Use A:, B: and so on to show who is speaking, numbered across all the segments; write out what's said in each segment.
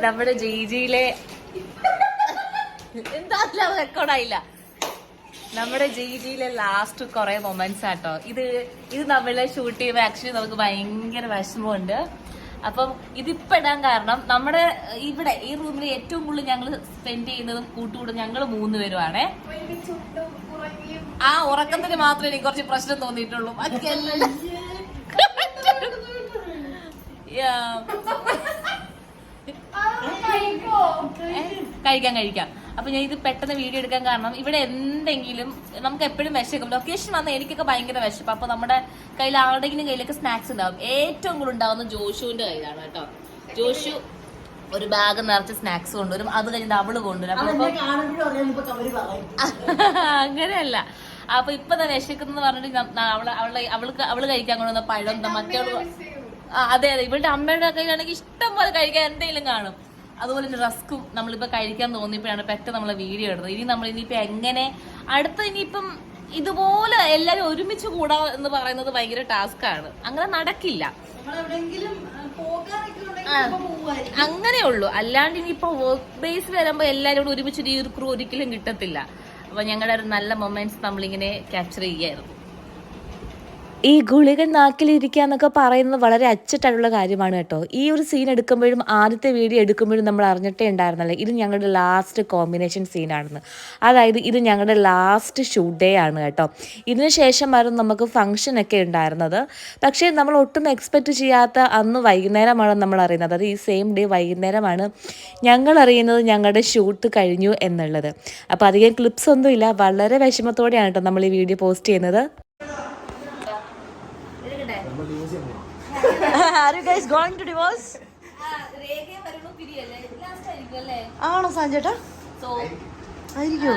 A: നമ്മുടെ ജെയ്ജിയിലെ എന്താ റെക്കോർഡായില്ല നമ്മുടെ ജിജിയിലെ ലാസ്റ്റ് കുറെ മൊമെന്റ്സ് ആട്ടോ. ഇത് ഇത് നമ്മളെ ഷൂട്ട് ചെയ്യുമ്പോൾ ആക്ച്വലി നമുക്ക് ഭയങ്കര വിഷമമുണ്ട്. അപ്പം ഇതിപ്പോ ഇടാൻ കാരണം നമ്മുടെ ഇവിടെ ഈ റൂമിൽ ഏറ്റവും കൂടുതൽ ഞങ്ങൾ സ്പെൻഡ് ചെയ്യുന്നതും കൂട്ടുകൂടും ഞങ്ങൾ മൂന്ന് പേരുമാണേ ആ ഉറക്കത്തിന് മാത്രമേ എനിക്ക് കുറച്ച് പ്രശ്നം തോന്നിയിട്ടുള്ളൂ. ബാക്കിയെല്ലാം കഴിക്കാം കഴിക്കാം. അപ്പൊ ഞാൻ ഇത് പെട്ടെന്ന് വീഡിയോ എടുക്കാൻ കാരണം ഇവിടെ എന്തെങ്കിലും നമുക്ക് എപ്പോഴും വിശക്കും. ലൊക്കേഷൻ വന്ന എനിക്കൊക്കെ ഭയങ്കര വിശപ്പ്. അപ്പൊ നമ്മുടെ കയ്യിൽ ആരുടെങ്കിലും കയ്യിലൊക്കെ സ്നാക്സ് ഉണ്ടാവും. ഏറ്റവും കൂടുതൽ ഉണ്ടാവുന്നത് ജോഷുവിന്റെ കയ്യിലാണ് കേട്ടോ. ജോഷു ഒരു ബാഗ് നിറച്ച് സ്നാക്സ് കൊണ്ടുവരും. അത് കഴിഞ്ഞിട്ട് അവൾ കൊണ്ടുവരും. അങ്ങനെയല്ല. അപ്പൊ ഇപ്പൊ തന്നെ വിശക്കുന്ന പറഞ്ഞിട്ട് അവൾ അവളെ അവൾക്ക് അവൾ കഴിക്കാൻ കൊണ്ടുവന്ന പഴം എന്താ മറ്റേ അതെ അതെ. ഇവളുടെ അമ്മയുടെ കയ്യിലാണെങ്കിൽ ഇഷ്ടം പോലെ കഴിക്കാൻ എന്തെങ്കിലും കാണും. അതുപോലെ തന്നെ റസ്കും നമ്മളിപ്പോ കഴിക്കാൻ തോന്നിയപ്പോഴാണ് പെട്ടെന്ന് നമ്മളെ വീഡിയോ എടുത്തത് ഇനി നമ്മൾ ഇനിയിപ്പോ എങ്ങനെ അടുത്ത ഇനിയിപ്പം ഇതുപോലെ എല്ലാരും ഒരുമിച്ച് കൂടാ എന്ന് പറയുന്നത് ഭയങ്കര ടാസ്ക് ആണ്. അങ്ങനെ നടക്കില്ല. അങ്ങനെ ഉള്ളൂ. അല്ലാണ്ട് ഇനിയിപ്പോ വർക്ക് ബേസ് വരുമ്പോ എല്ലാരും കൂടെ ഒരുമിച്ച് ഈ ഒരു ക്രൂ ഒരിക്കലും കിട്ടത്തില്ല. അപ്പൊ ഞങ്ങളുടെ ഒരു നല്ല മൊമെന്റ്സ് നമ്മളിങ്ങനെ ക്യാപ്ചർ ചെയ്യായിരുന്നു ഈ ഗുളികൻ നാക്കിലിരിക്കുക എന്നൊക്കെ പറയുന്നത് വളരെ അച്ചട്ടായിട്ടുള്ള കാര്യമാണ് കേട്ടോ. ഈ ഒരു സീൻ എടുക്കുമ്പോഴും ആദ്യത്തെ വീഡിയോ എടുക്കുമ്പോഴും നമ്മൾ അറിഞ്ഞിട്ടേ ഉണ്ടായിരുന്നല്ലേ? ഇത് ഞങ്ങളുടെ ലാസ്റ്റ് കോമ്പിനേഷൻ സീനാണെന്ന് അതായത് ഇത് ഞങ്ങളുടെ ലാസ്റ്റ് ഷൂട്ട് ഡേ ആണ് കേട്ടോ. ഇതിന് ശേഷമായിരുന്നു നമുക്ക് ഫംഗ്ഷൻ ഒക്കെ ഉണ്ടായിരുന്നത്. പക്ഷേ നമ്മൾ ഒട്ടും എക്സ്പെക്റ്റ് ചെയ്യാത്ത അന്ന് വൈകുന്നേരമാണ് നമ്മൾ അറിയുന്നത്. അതായത് ഈ സെയിം ഡേ വൈകുന്നേരമാണ് ഞങ്ങൾ അറിയുന്നത് ഞങ്ങളുടെ ഷൂട്ട് കഴിഞ്ഞു എന്നുള്ളത്. അപ്പോൾ അധികം ക്ലിപ്സ് ഒന്നുമില്ല. വളരെ വിഷമത്തോടെയാണ് കേട്ടോ നമ്മൾ ഈ വീഡിയോ പോസ്റ്റ് ചെയ്യുന്നത്.
B: Are you guys going to divorce ആണോ സാഞ്ചേട്ടാ ആയിരിക്കും.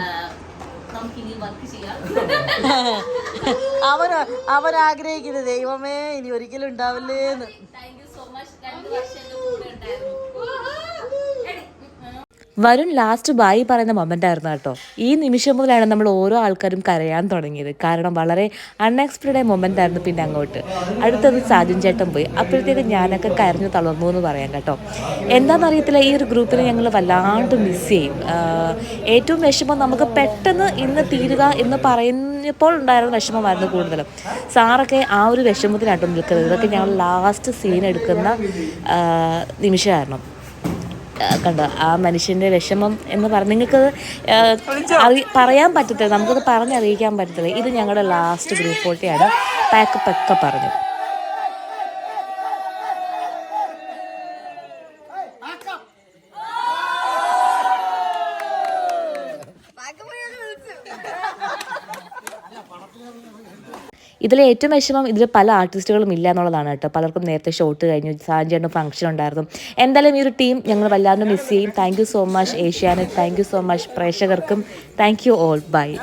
B: അവൻ അവൻ ആഗ്രഹിക്കുന്നത് ദൈവമേ ഇനി ഒരിക്കലും ഉണ്ടാവില്ലേന്ന്.
A: താങ്ക് യു സോ മച്ച് രണ്ട് വർഷം കൂടെ ഉണ്ടായിരുന്നു.
C: വരുൺ ലാസ്റ്റ് ബായി പറയുന്ന മൊമെന്റ് ആയിരുന്നു കേട്ടോ. ഈ നിമിഷം മുതലാണ് നമ്മൾ ഓരോ ആൾക്കാരും കരയാൻ തുടങ്ങിയത്. കാരണം വളരെ അൺഎക്സ്പെക്റ്റഡ് ആയ മൊമെന്റ് ആയിരുന്നു പിന്നെ അങ്ങോട്ട്. അടുത്തത് സാജൻ ചേട്ടൻ പോയി. അപ്പോഴത്തേക്ക് ഞാനൊക്കെ കരഞ്ഞു തളർന്നു എന്ന് പറയാം കേട്ടോ. എന്താണെന്നറിയത്തില്ല ഈ ഒരു ഗ്രൂപ്പിനെ ഞങ്ങൾ വല്ലാണ്ട് മിസ് ചെയ്യും. ഏറ്റവും വിഷമം നമുക്ക് പെട്ടെന്ന് ഇന്ന് തീരുക എന്ന് പറയുന്നപ്പോൾ ഉണ്ടായിരുന്ന വിഷമമായിരുന്നു കൂടുതലും. സാറൊക്കെ ആ ഒരു വിഷമത്തിനാട്ടോ നിൽക്കുന്നത്. ഇതൊക്കെ ഞങ്ങൾ ലാസ്റ്റ് സീൻ എടുക്കുന്ന നിമിഷമായിരുന്നു. കണ്ടോ ആ മനുഷ്യന്റെ വിഷമം എന്ന് പറഞ്ഞ നിങ്ങൾക്കത് അറി പറയാൻ പറ്റത്തില്ല നമുക്കത് പറഞ്ഞറിയിക്കാൻ പറ്റത്തില്ല. ഇത് ഞങ്ങളുടെ ലാസ്റ്റ് ഗ്രൂപ്പ് ഫോട്ടോയാണ് പാക്ക് പെക്ക പറഞ്ഞു. ഇതിലെ ഏറ്റവും വിഷമം ഇതിൽ പല ആർട്ടിസ്റ്റുകളും ഇല്ല എന്നുള്ളതാണ് കേട്ടോ. പലർക്കും നേരത്തെ ഷോട്ട് കഴിഞ്ഞു. സാഞ്ചേട്ടൻ ഫംഗ്ഷൻ ഉണ്ടായിരുന്നു. എന്തായാലും ഈ ഒരു ടീം ഞങ്ങൾ വല്ലാണ്ട് മിസ് ചെയ്യും. Thank so much Asianet. Thank so much പ്രേക്ഷകർക്കും. Thank you all bye